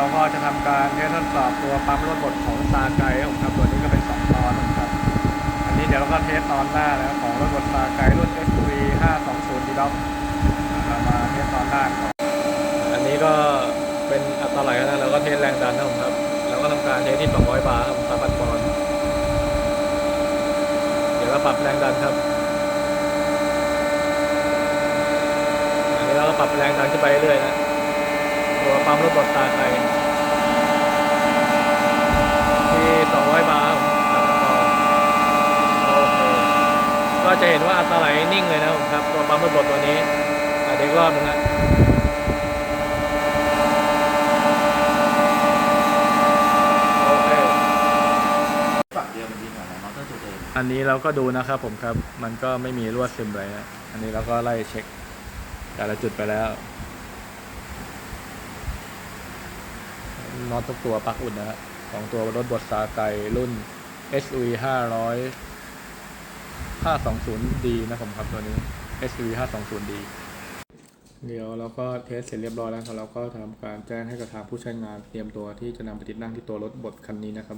เราก็จะทำการเทสทดสอบตัวปั๊มรถบดของซาไกครับตัวนี้ก็เป็น 2 ตอนนะครับอันนี้เดี๋ยวเราก็เทสตอนหน้าแล้วของรถบดซาไกรุ่น SV 520 d ีด็อกเรามาเทสตอนหน้าก่อนอันนี้ก็เป็นอัตราไหลนะเราก็เทสแรงดันนะครับครับแล้วก็ทำการเทสที่ 200 บาร์ครับ3,000ปอนด์เดี๋ยวเราปรับแรงดันครับอันนี้เราก็ปรับแรงดันขึ้นไปเรื่อยนะ ตัวปั๊มรถบดตาไทยที่200บาร์ครับโอเคก็จะเห็นว่าอัตราไหลนิ่งเลยนะครับครับ ตัวปั๊มรถบดตัวนี้อะเดี๋ยวอีกรอบหนึงนะโอเคฝั่งเดียวมันดีกว่านะมอเตอร์ตัวเดิมอันนี้เราก็ดูนะครับผมครับ มันก็ไม่มีรั่วซึมเลยนะ อันนี้เราก็ไล่เช็ค แต่ละจุดไปแล้ว น็อตทุกตัวปลั๊กอุ่นนะฮะของตัวรถบดซาไกรุ่น SUV 500 520D นะผมครับตัวนี้ SUV 520D เดี๋ยวเราก็เทสเสร็จเรียบร้อยแล้วครับเราก็ทำการแจ้งให้กับทางผู้ใช้งานเตรียมตัวที่จะนำไปติดตั้งที่ตัวรถบดคันนี้นะครับ